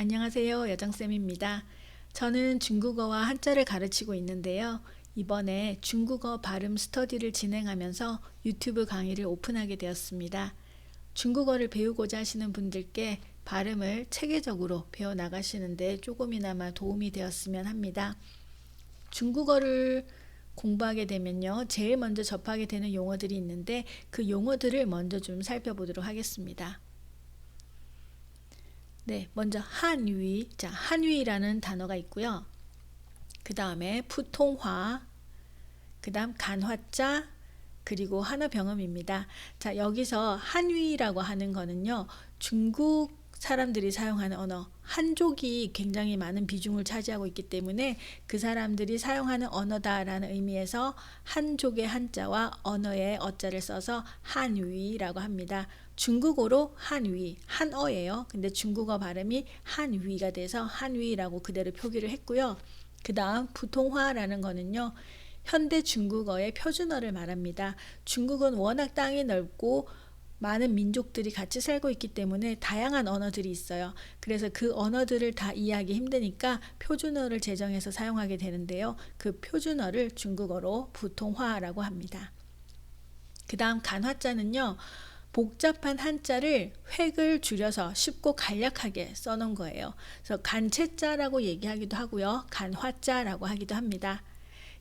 안녕하세요. 여정쌤입니다. 저는 중국어와 한자를 가르치고 있는데요. 이번에 중국어 발음 스터디를 진행하면서 유튜브 강의를 오픈하게 되었습니다. 중국어를 배우고자 하시는 분들께 발음을 체계적으로 배워 나가시는데 조금이나마 도움이 되었으면 합니다. 중국어를 공부하게 되면요. 제일 먼저 접하게 되는 용어들이 있는데 그 용어들을 먼저 좀 살펴보도록 하겠습니다. 네, 먼저 한위. 자, 한위라는 단어가 있고요. 그 다음에 푸통화, 그 다음 간화자, 그리고 한어병음입니다. 자, 여기서 한위라고 하는 거는요, 중국 사람들이 사용하는 언어, 한족이 굉장히 많은 비중을 차지하고 있기 때문에 그 사람들이 사용하는 언어다라는 의미에서 한족의 한자와 언어의 어자를 써서 한위라고 합니다. 중국어로 한위, 한어예요. 근데 중국어 발음이 한위가 돼서 한위라고 그대로 표기를 했고요. 그 다음 부통화라는 거는요. 현대 중국어의 표준어를 말합니다. 중국은 워낙 땅이 넓고 많은 민족들이 같이 살고 있기 때문에 다양한 언어들이 있어요. 그래서 그 언어들을 다 이해하기 힘드니까 표준어를 제정해서 사용하게 되는데요. 그 표준어를 중국어로 부통화라고 합니다. 그 다음 간화자는요. 복잡한 한자를 획을 줄여서 쉽고 간략하게 써놓은 거예요. 그래서 간체자라고 얘기하기도 하고요. 간화자라고 하기도 합니다.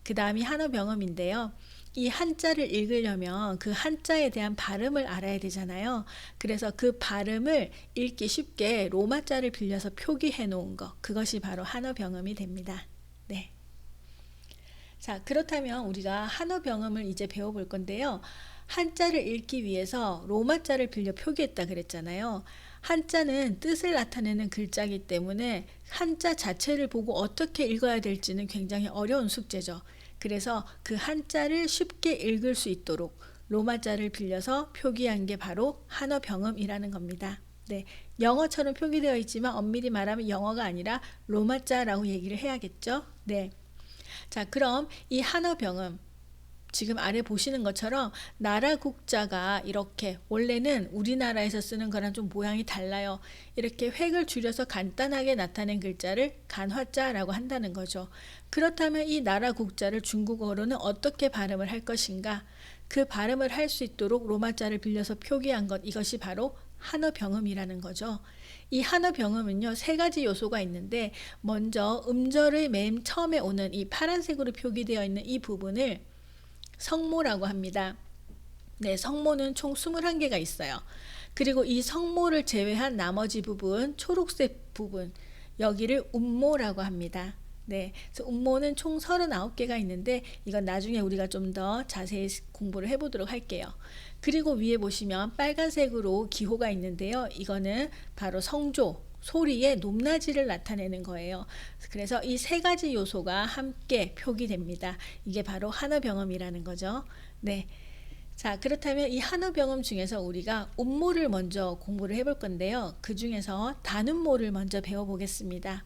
그 다음이 한어 병음인데요. 이 한자를 읽으려면 그 한자에 대한 발음을 알아야 되잖아요. 그래서 그 발음을 읽기 쉽게 로마자를 빌려서 표기해 놓은 것. 그것이 바로 한어 병음이 됩니다. 네. 자, 그렇다면 우리가 한어 병음을 이제 배워볼 건데요. 한자를 읽기 위해서 로마자를 빌려 표기했다 그랬잖아요. 한자는 뜻을 나타내는 글자이기 때문에 한자 자체를 보고 어떻게 읽어야 될지는 굉장히 어려운 숙제죠. 그래서 그 한자를 쉽게 읽을 수 있도록 로마자를 빌려서 표기한 게 바로 한어병음이라는 겁니다. 네, 영어처럼 표기되어 있지만 엄밀히 말하면 영어가 아니라 로마자라고 얘기를 해야겠죠. 네. 자, 그럼 이 한어병음 지금 아래 보시는 것처럼 나라 국자가 이렇게 원래는 우리나라에서 쓰는 거랑 좀 모양이 달라요. 이렇게 획을 줄여서 간단하게 나타낸 글자를 간화자라고 한다는 거죠. 그렇다면 이 나라 국자를 중국어로는 어떻게 발음을 할 것인가? 그 발음을 할 수 있도록 로마자를 빌려서 표기한 것 이것이 바로 한어 병음이라는 거죠. 이 한어 병음은요 세 가지 요소가 있는데 먼저 음절의 맨 처음에 오는 이 파란색으로 표기되어 있는 이 부분을 성모라고 합니다. 네, 성모는 총 21개가 있어요. 그리고 이 성모를 제외한 나머지 부분, 초록색 부분, 여기를 운모라고 합니다. 네, 그래서 운모는 총 39개가 있는데 이건 나중에 우리가 좀 더 자세히 공부를 해보도록 할게요. 그리고 위에 보시면 빨간색으로 기호가 있는데요. 이거는 바로 성조, 소리의 높낮이를 나타내는 거예요. 그래서 이 세 가지 요소가 함께 표기됩니다. 이게 바로 한어병음이라는 거죠. 네. 자, 그렇다면 이 한어병음 중에서 우리가 음모를 먼저 공부를 해볼 건데요. 그 중에서 단음모를 먼저 배워보겠습니다.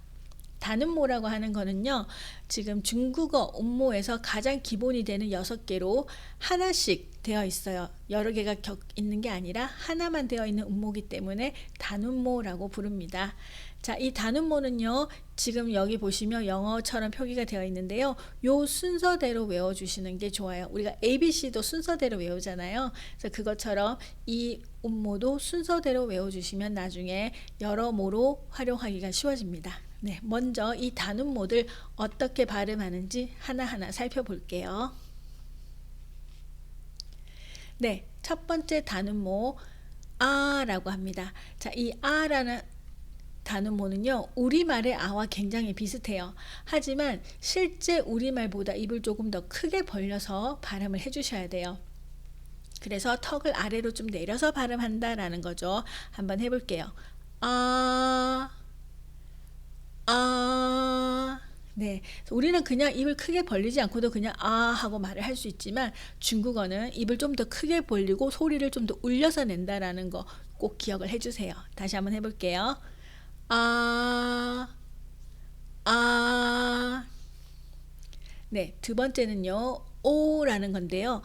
단음모라고 하는 거는요, 지금 중국어 음모에서 가장 기본이 되는 여섯 개로 하나씩 되어 있어요. 여러 개가 격 있는 게 아니라 하나만 되어 있는 음모기 때문에 단음모라고 부릅니다. 자, 이 단음모는요, 지금 여기 보시면 영어처럼 표기가 되어 있는데요. 요 순서대로 외워 주시는 게 좋아요. 우리가 ABC도 순서대로 외우잖아요. 그래서 그것처럼 이 음모도 순서대로 외워 주시면 나중에 여러 모로 활용하기가 쉬워집니다. 네, 먼저 이 단음모들 어떻게 발음하는지 하나하나 살펴볼게요. 네, 첫 번째 단음모 아라고 합니다. 자, 이 아라는 단음모는요, 우리말의 아와 굉장히 비슷해요. 하지만 실제 우리말보다 입을 조금 더 크게 벌려서 발음을 해주셔야 돼요. 그래서 턱을 아래로 좀 내려서 발음한다 라는 거죠. 한번 해볼게요. 아, 아, 네. 우리는 그냥 입을 크게 벌리지 않고도 그냥 아 하고 말을 할 수 있지만 중국어는 입을 좀 더 크게 벌리고 소리를 좀 더 울려서 낸다라는 거 꼭 기억을 해 주세요. 다시 한번 해 볼게요. 아, 아. 네. 두 번째는요. 오라는 건데요.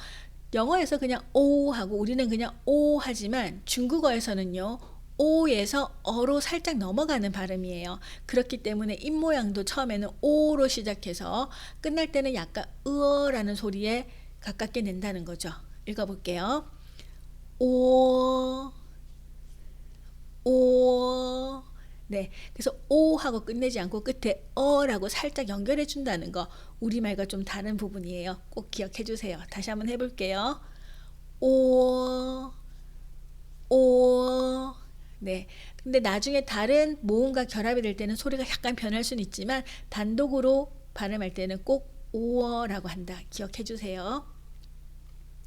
영어에서 그냥 오 하고 우리는 그냥 오 하지만 중국어에서는요. 오에서 어로 살짝 넘어가는 발음이에요. 그렇기 때문에 입 모양도 처음에는 오로 시작해서 끝날 때는 약간 으어라는 소리에 가깝게 낸다는 거죠. 읽어볼게요. 오, 오. 네. 그래서 오 하고 끝내지 않고 끝에 어라고 살짝 연결해 준다는 거 우리말과 좀 다른 부분이에요. 꼭 기억해 주세요. 다시 한번 해 볼게요. 오, 오. 네. 근데 나중에 다른 모음과 결합이 될 때는 소리가 약간 변할 수는 있지만 단독으로 발음할 때는 꼭 오어라고 한다. 기억해 주세요.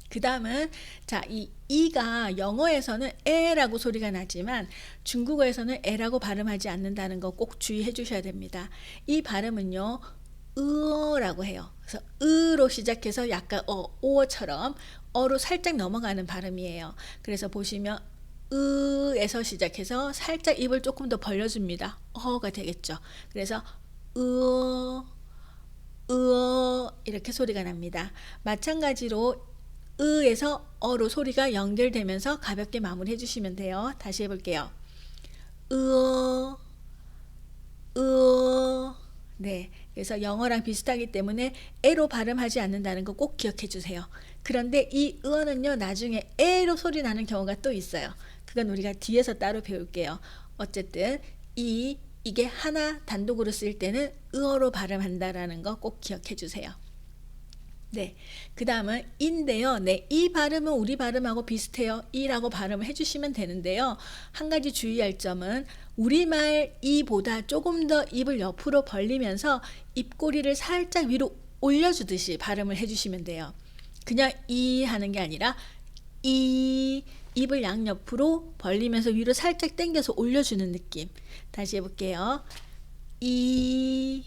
그 다음은 자, 이 이가 영어에서는 에라고 소리가 나지만 중국어에서는 에라고 발음하지 않는다는 거 꼭 주의해 주셔야 됩니다. 이 발음은요. 으어라고 해요. 그래서 으로 시작해서 약간 어, 오어처럼 어로 살짝 넘어가는 발음이에요. 그래서 보시면 으에서 시작해서 살짝 입을 조금 더 벌려줍니다. 어가 되겠죠. 그래서 으어, 으어 이렇게 소리가 납니다. 마찬가지로 으에서 어로 소리가 연결되면서 가볍게 마무리해 주시면 돼요. 다시 해볼게요. 으어, 으어. 네. 그래서 영어랑 비슷하기 때문에 에로 발음하지 않는다는 거 꼭 기억해 주세요. 그런데 이 으어는요, 나중에 에로 소리 나는 경우가 또 있어요. 그건 우리가 뒤에서 따로 배울게요. 어쨌든 이 이게 하나 단독으로 쓸 때는 으어로 발음한다라는 거 꼭 기억해 주세요. 네. 그 다음은 인데요. 네. 이 발음은 우리 발음하고 비슷해요. 이라고 발음을 해주시면 되는데요. 한 가지 주의할 점은 우리말 이보다 조금 더 입을 옆으로 벌리면서 입꼬리를 살짝 위로 올려주듯이 발음을 해주시면 돼요. 그냥 이 하는 게 아니라 이 입을 양옆으로 벌리면서 위로 살짝 당겨서 올려주는 느낌. 다시 해볼게요. 이,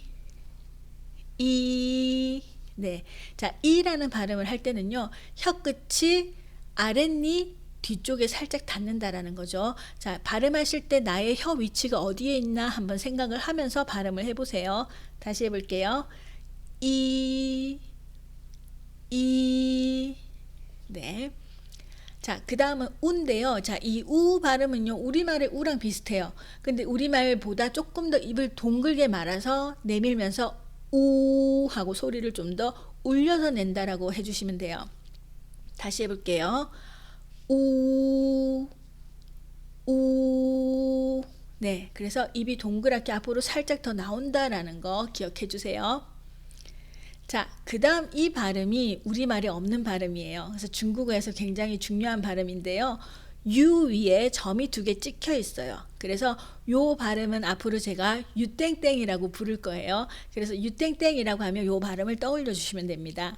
이, 네. 자, 이라는 발음을 할 때는요, 혀 끝이 아랫니 뒤쪽에 살짝 닿는다라는 거죠. 자, 발음하실 때 나의 혀 위치가 어디에 있나 한번 생각을 하면서 발음을 해보세요. 다시 해볼게요. 이, 이, 네. 자, 그 다음은 우인데요. 자, 이 우 발음은요, 우리말의 우랑 비슷해요. 근데 우리말보다 조금 더 입을 동글게 말아서 내밀면서 우 하고 소리를 좀 더 울려서 낸다라고 해주시면 돼요. 다시 해볼게요. 우, 우. 네, 그래서 입이 동그랗게 앞으로 살짝 더 나온다라는 거 기억해 주세요. 자, 그 다음 이 발음이 우리말에 없는 발음이에요. 그래서 중국어에서 굉장히 중요한 발음인데요. 유 위에 점이 두 개 찍혀 있어요. 그래서 요 발음은 앞으로 제가 유땡땡이라고 부를 거예요. 그래서 유땡땡이라고 하면 요 발음을 떠올려 주시면 됩니다.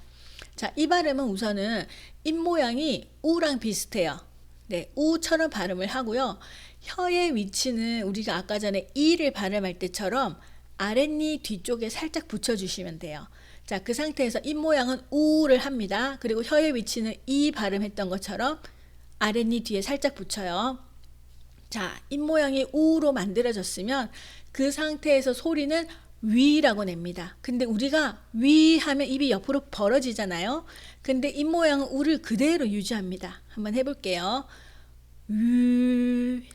자, 이 발음은 우선은 입 모양이 우랑 비슷해요. 네, 우처럼 발음을 하고요. 혀의 위치는 우리가 아까 전에 이를 발음할 때처럼 아랫니 뒤쪽에 살짝 붙여주시면 돼요. 자, 그 상태에서 입 모양은 우를 합니다. 그리고 혀의 위치는 이 발음했던 것처럼 아랫니 뒤에 살짝 붙여요. 자, 입 모양이 우로 만들어졌으면 그 상태에서 소리는 위라고 냅니다. 근데 우리가 위 하면 입이 옆으로 벌어지잖아요. 근데 입 모양은 우를 그대로 유지합니다. 한번 해볼게요. 위,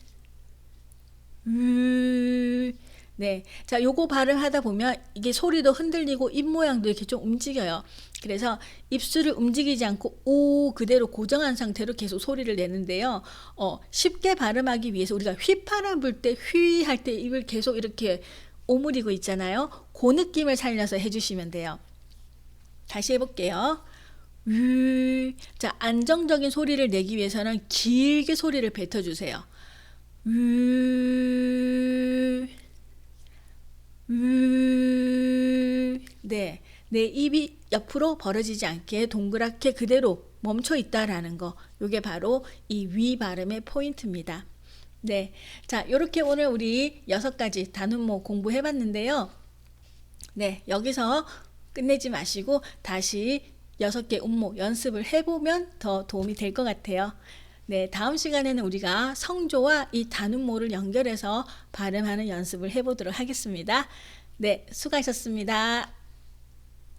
위. 네. 자, 요거 발음하다 보면 이게 소리도 흔들리고 입 모양도 이렇게 좀 움직여요. 그래서 입술을 움직이지 않고 오 그대로 고정한 상태로 계속 소리를 내는데요. 어, 쉽게 발음하기 위해서 우리가 휘파람 불 때 휘 할 때 입을 계속 이렇게 오므리고 있잖아요. 그 느낌을 살려서 해주시면 돼요. 다시 해볼게요. 위. 자, 안정적인 소리를 내기 위해서는 길게 소리를 뱉어주세요. 위. 음, 네, 내 입이 옆으로 벌어지지 않게 동그랗게 그대로 멈춰 있다라는 거. 요게 바로 이 위 발음의 포인트입니다. 네. 자, 요렇게 오늘 우리 여섯 가지 단음모 공부해 봤는데요. 네, 여기서 끝내지 마시고 다시 여섯 개 음모 연습을 해보면 더 도움이 될 것 같아요. 네, 다음 시간에는 우리가 성조와 이 단음모를 연결해서 발음하는 연습을 해보도록 하겠습니다. 네, 수고하셨습니다.